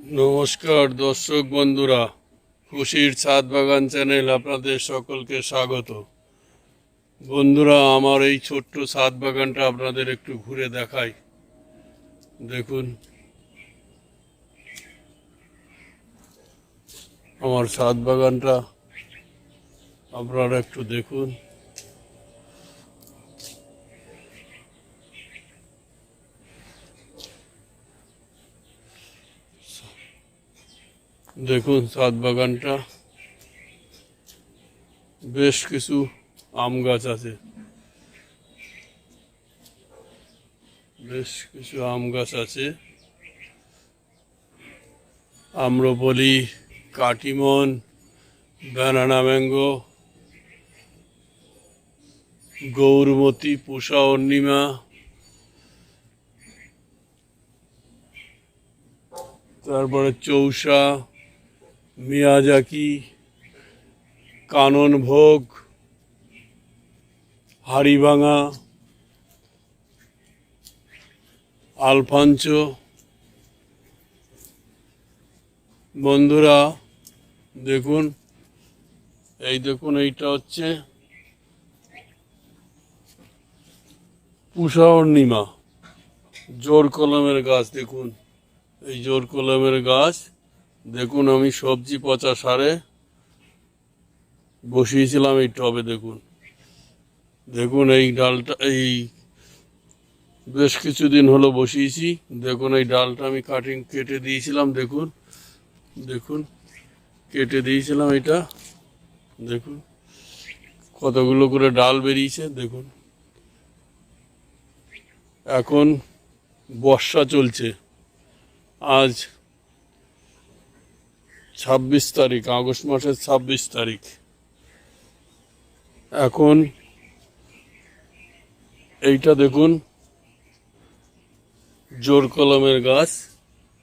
নমস্কার, দর্শক বন্ধুরা। খুশির ছাদ বাগান চ্যানেল আপনাদের সকলকে স্বাগত। বন্ধুরা, আমার এই ছোট্ট ছাদ বাগানটা আপনাদের একটু ঘুরে দেখাই। দেখুন। আমার ছাদ বাগানটা আপনারা একটু দেখুন। দেখুন ছাদ বাগানটা। বেশ কিছু আম গাছ আছে। বেশ কিছু আম গাছ আছে। আম্রপলি কাটিমন, ব্যানানা ম্যাঙ্গো, গৌরমতি, পুষা অর্ণিমা, তারপরে চৌসা মিয়াজাকি কানন ভোগ? হাড়িভাঙা আলফাঞ্চো? বন্ধুরা, দেখুন, এই দেখুন, এইটা হচ্ছে পুষা অর্ণিমা। জোর কলমের গাছ, দেখুন, এই জোর কলমের গাছ দেখুন, আমি সবজি পচা সারে বসিয়েছিলাম এই টবে, দেখুন। দেখুন, এই ডালটা, এই বেশ কিছুদিন হলো বসিয়েছি। দেখুন, এই ডালটা আমি কাটিং কেটে দিয়েছিলাম, দেখুন। দেখুন, কেটে দিয়েছিলাম এটা, দেখুন। কতগুলো করে ডাল বেরিয়েছে, দেখুন। এখন বর্ষা চলছে। আজ ছাব্বিশ তারিখ, আগস্ট মাসের ছাব্বিশ তারিখ। এখন এইটা দেখুন, জোর কলমের গাছ,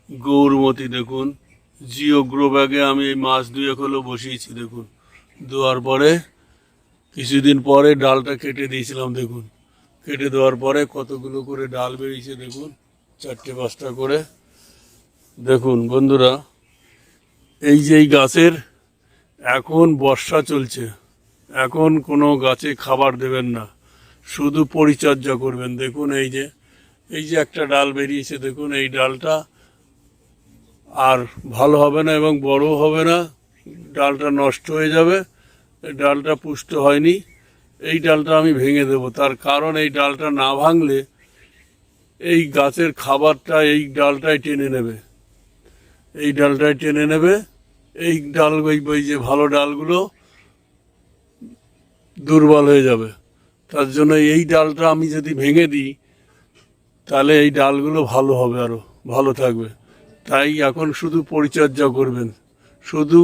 গৌরমতি দেখুন, জিও গ্রো ব্যাগে আমি এই মাছ দুয়েক হলো বসিয়েছি, দেখুন। দেওয়ার পরে, কিছুদিন পরে ডালটা কেটে দিয়েছিলাম, দেখুন। কেটে দেওয়ার পরে কতগুলো করে ডাল বেরিয়েছে, দেখুন, চারটে পাঁচটা করে। দেখুন, বন্ধুরা এই যে এই গাছের, এখন বর্ষা চলছে। এখন কোনো গাছে খাবার দেবেন না। শুধু পরিচর্যা করবেন। দেখুন এই যে এই যে একটা ডাল বেরিয়েছে, দেখুন এই ডালটা। আর ভালো হবে না এবং বড় হবে না। ডালটা নষ্ট হয়ে যাবে। ডালটা পুষ্ট হয়নি। এই ডালটা আমি ভেঙে দেব। তার কারণ এই ডালটা না ভাঙলে এই গাছের খাবারটা এই ডালটাই টেনে নেবে। এই ডালটাই টেনে নেবে। এই ডাল ওই যে ভালো ডালগুলো দুর্বল হয়ে যাবে। তার জন্য এই ডালটা আমি যদি ভেঙে দিই, তাহলে এই ডালগুলো ভালো হবে আরও ভালো থাকবে। তাই এখন শুধু পরিচর্যা করবেন। শুধু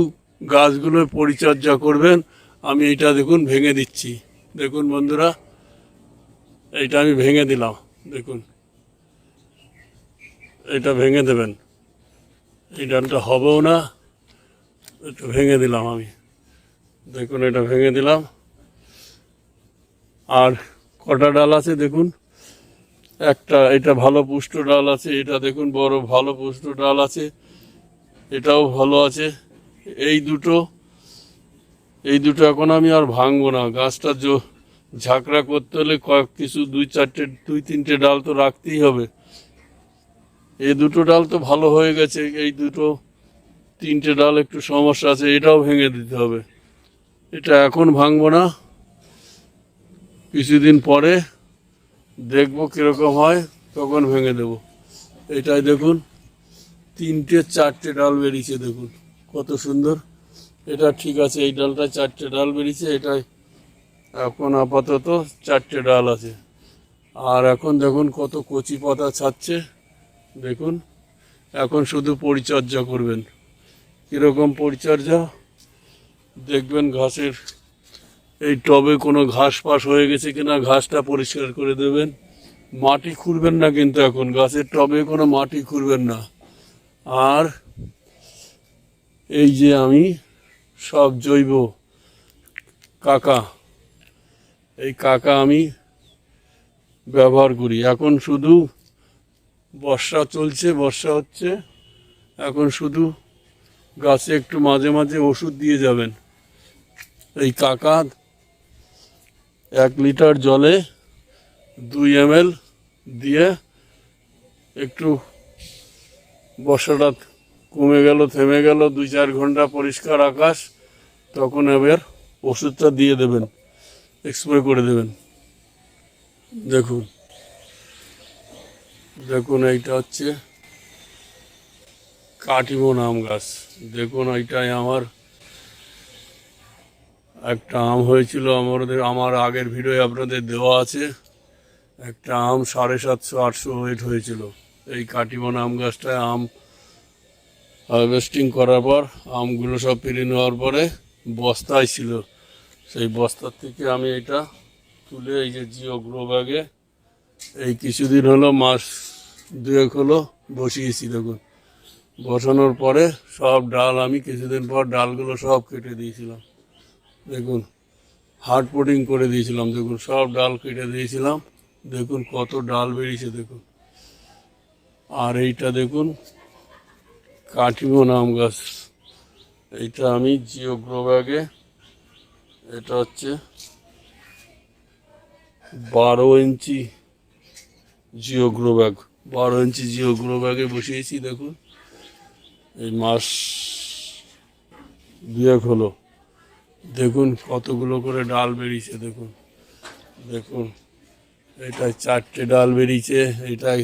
গাছগুলোর পরিচর্যা করবেন। আমি এইটা দেখুন ভেঙে দিচ্ছি। দেখুন বন্ধুরা, এইটা আমি ভেঙে দিলাম। দেখুন, এটা ভেঙে দেবেন। এই ডালটা হবেও না, একটু ভেঙে দিলাম আমি। দেখুন, এটা ভেঙে দিলাম। আর কটা ডাল আছে দেখুন? একটা, এটা ভালো পুষ্ট ডাল আছে, এটা দেখুন, বড় ভালো পুষ্ট ডাল আছে, এটাও ভালো আছে। এই দুটো এই দুটো এখন আমি আর ভাঙবো না। গাছটা ঝাঁকড়া করতে হলে কয়েক কিছু, দুই চারটে, দুই তিনটে ডাল তো রাখতেই হবে। এই দুটো ডাল তো ভালো হয়ে গেছে, এই দুটো তিনটে ডাল একটু সমস্যা আছে, এটাও ভেঙে দিতে হবে। এটা এখন ভাঙবো না। কিছুদিন পরে দেখব কীরকম হয়, তখন ভেঙে দেব। এটাই দেখুন, তিনটে চারটে ডাল বেরিয়েছে দেখুন, কত সুন্দর। এটা ঠিক আছে, এই ডালটা চারটে ডাল বেরিয়েছে এটাই এখন আপাতত চারটে ডাল আছে। আর এখন দেখুন কত কচি পাতা ছাড়ছে। দেখুন, এখন শুধু পরিচর্যা করবেন। কীরকম পরিচর্যা? দেখবেন ঘাসের এই টবে কোনো ঘাস পাস হয়ে গেছে কিনা, ঘাসটা পরিষ্কার করে দেবেন। মাটি খুঁড়বেন না কিন্তু এখন গাছের টবে কোনো মাটি খুঁড়বেন না। আর এই যে আমি সব জৈব কাকা, এই কাকা আমি ব্যবহার করি। এখন শুধু বর্ষা চলছে, বর্ষা হচ্ছে। এখন শুধু গাছে একটু মাঝে মাঝে ওষুধ দিয়ে যাবেন। এই কাকা এক লিটার জলে দুই এম দিয়ে একটু বর্ষাটা কমে গেল, থেমে গেল, দুই চার ঘণ্টা পরিষ্কার আকাশ, তখন এবার ওষুধটা দিয়ে দেবেন স্প্রে করে দেবেন। দেখুন। দেখুন, এইটা হচ্ছে কাটিমো আম গাছ। দেখুন, এইটাই আমার একটা আম হয়েছিল, আমাদের, আমার আগের ভিডিও আপনাদের দেওয়া আছে। একটা আম সাড়ে সাতশো, আটশো ওয়েট হয়েছিল। এই কাটিমন আম গাছটায় আম হারভেস্টিং করার পর, আমগুলো সব পেরে নেওয়ার পরে বস্তায় ছিল। সেই বস্তার থেকে আমি এটা তুলে এই যে জিও গ্রো ব্যাগে এই কিছুদিন হলো, মাস দুয়েক হলো বসিয়েছি, দেখুন। বসানোর পরে সব ডাল আমি কিছুদিন পর ডালগুলো সব কেটে দিয়েছিলাম, দেখুন। হার্ড পোটিং করে দিয়েছিলাম, দেখুন, সব ডাল কেটে দিয়েছিলাম, দেখুন কত ডাল বেরিয়েছে, দেখুন। আর এইটা দেখুন কাটিমো নাম গাছ। এইটা আমি জিও গ্রো ব্যাগে এটা হচ্ছে বারো ইঞ্চি জিও গ্রো ব্যাগ বারো ইঞ্চি জিও গ্রো ব্যাগে বসিয়েছি, দেখুন। এই মাস দুয়েক হলো। দেখুন কতগুলো করে ডাল বেরিয়েছে, দেখুন। দেখুন, এটায় চারটে ডাল বেরিয়েছে, এটায়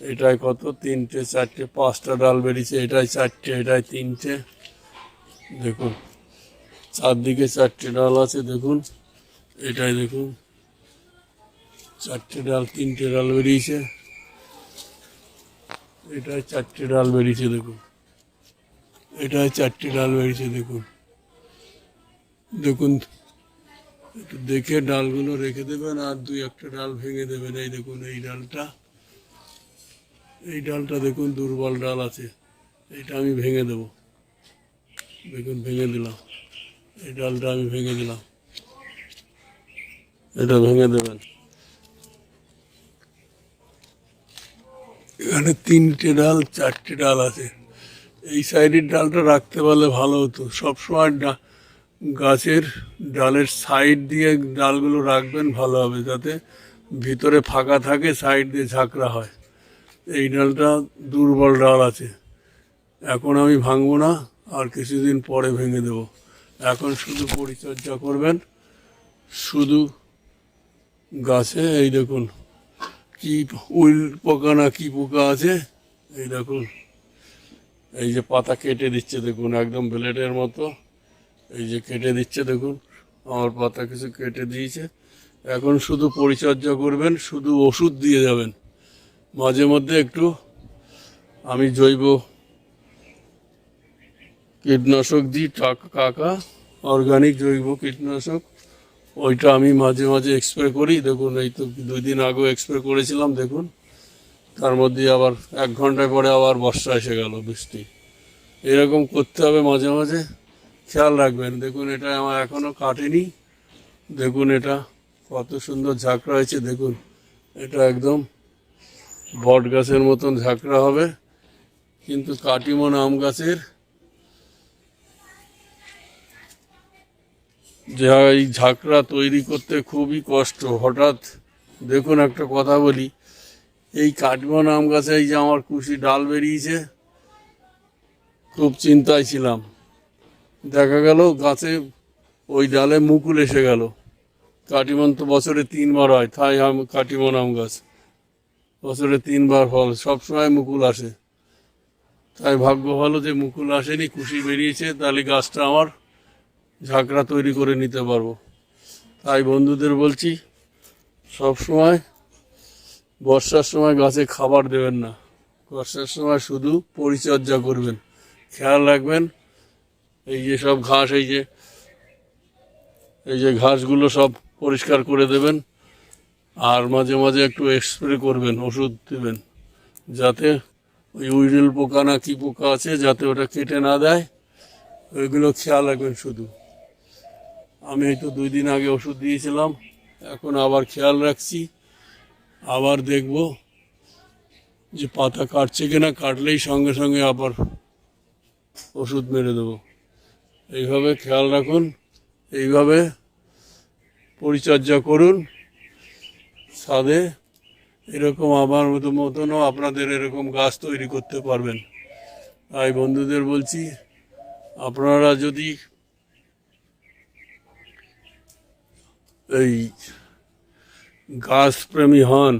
এটায় কত? তিনটে, চারটে, পাঁচটা ডাল বেরিয়েছে, এটায় চারটে, এটায় তিনটে। দেখুন, চারদিকে চারটে ডাল আছে, দেখুন। এটাই দেখুন চারটে ডাল, তিনটে ডাল বেরিয়েছে। এটায় চারটে ডাল বেরিয়েছে, দেখুন। এটায় চারটে ডাল বেরিয়েছে, দেখুন। দেখুন, একটু দেখে ডালগুলো রেখে দেবেন, আর দুই একটা ডাল ভেঙে দেবেন। এই দেখুন, এই ডালটা। এই ডালটা দেখুন, দুর্বল ডাল আছে। এটা আমি ভেঙে দেব। দেখুন, ভেঙে দিলাম। এই ডালটা আমি ভেঙে দিলাম। এটা ভেঙে দেবেন। এখানে তিনটে ডাল, চারটে ডাল আছে। এই সাইডের ডালটা রাখতে পারলে ভালো হতো। সবসময় গাছের ডালের সাইড দিয়ে ডালগুলো রাখবেন ভালো হবে, যাতে ভিতরে ফাঁকা থাকে, সাইড দিয়ে ঝাঁকড়া হয়। এই ডালটা দুর্বল ডাল আছে। এখন আমি ভাঙবো না, আর কিছুদিন পরে ভেঙে দেব। এখন শুধু পরিচর্যা করবেন, শুধু গাছে, এই দেখুন কি উইল পোকা না কি পোকা আছে? এই দেখুন এই যে পাতা কেটে দিচ্ছে দেখুন, একদম ব্লেডের মতো। এই যে কেটে দিচ্ছে দেখুন, আমার পাতা কিছু কেটে দিয়েছে। এখন শুধু পরিচর্যা করবেন, শুধু ওষুধ দিয়ে যাবেন। মাঝে মধ্যে একটু আমি জৈব কীটনাশক দিই কাকা, অর্গানিক জৈব কীটনাশক। ওইটা আমি মাঝে মাঝে এক্সপ্রে করি। দেখুন, এই তো দুই দিন আগেও এক্সপ্রে করেছিলাম, দেখুন। তার মধ্যে আবার এক ঘন্টায় পরে আবার বর্ষা এসে গেল, বৃষ্টি। এরকম করতে হবে মাঝে মাঝে। খেয়াল রাখবেন, দেখুন, এটা আমার এখনও কাটেনি। দেখুন, এটা কত সুন্দর ঝাঁকড়া হয়েছে, দেখুন। এটা একদম বট গাছের মতন ঝাঁকড়া হবে। কিন্তু কাটিমন আম গাছের যে এই ঝাঁকড়া তৈরি করতে খুবই কষ্ট। হঠাৎ দেখুন একটা কথা বলি, এই কাটিমন আম গাছে এই যে আমার কুশি ডাল বেরিয়েছে, খুব চিন্তায় ছিলাম। দেখা গেল গাছে ওই ডালে মুকুল এসে গেল। কাটিমন তো বছরে তিনবার হয়, তাই আম কাটিমন আম গাছ। বছরে তিনবার ফল, সবসময় মুকুল আসে। তাই ভাগ্য ভালো যে মুকুল আসেনি, কুশি বেরিয়েছে, তাহলে গাছটা আমার ঝাঁকড়া তৈরি করে নিতে পারব। তাই বন্ধুদের বলছি, সব সময় বর্ষার সময় গাছে খাবার দেবেন না। বর্ষার সময় শুধু পরিচর্যা করবেন। খেয়াল রাখবেন, এই যে সব ঘাস, এই যে এই যে ঘাসগুলো সব পরিষ্কার করে দেবেন আর মাঝে মাঝে একটু স্প্রে করবেন, ওষুধ দেবেন, যাতে ওই উইডেল পোকা না কি পোকা আছে, যাতে ওটা কেটে না দেয়, ওইগুলো খেয়াল রাখবেন শুধু। আমি এই তো দুই দিন আগে ওষুধ দিয়েছিলাম, এখন আবার খেয়াল রাখছি, আবার দেখব যে পাতা কাটছে কিনা, কাটলেই সঙ্গে সঙ্গে আবার ওষুধ মেরে দেবো। এইভাবে খেয়াল রাখুন, এইভাবে পরিচর্যা করুন, ছাদে এরকম আমার মতো মতনও আপনাদের এরকম গাছ তৈরি করতে পারবেন। তাই বন্ধুদের বলছি, আপনারা যদি এই গাছ প্রেমী হন,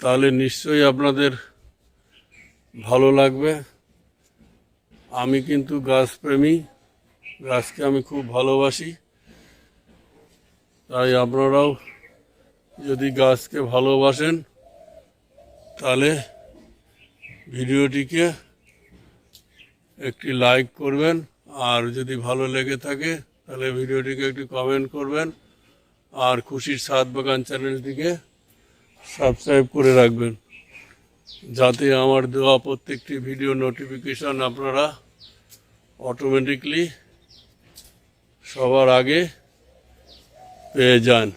তাহলে নিশ্চয়ই আপনাদের ভালো লাগবে। আমি কিন্তু গাছ প্রেমী গাছকে আমি খুব ভালোবাসি। তাই আপনারাও যদি গাছকে ভালোবাসেন, তাহলে ভিডিওটিকে একটি লাইক করবেন। আর যদি ভালো লেগে থাকে তাহলে ভিডিওটিকে একটু কমেন্ট করবেন আর খুশির সাত বাগান চ্যানেলটিকে সাবস্ক্রাইব করে রাখবেন। যাতে আমার দেওয়া প্রত্যেকটি ভিডিও নোটিফিকেশন আপনারা অটোমেটিকলি সবার আগে পেয়ে যান।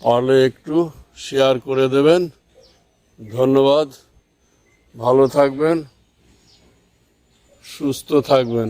পারলে একটু শেয়ার করে দেবেন। ধন্যবাদ। ভালো থাকবেন। সুস্থ থাকবেন।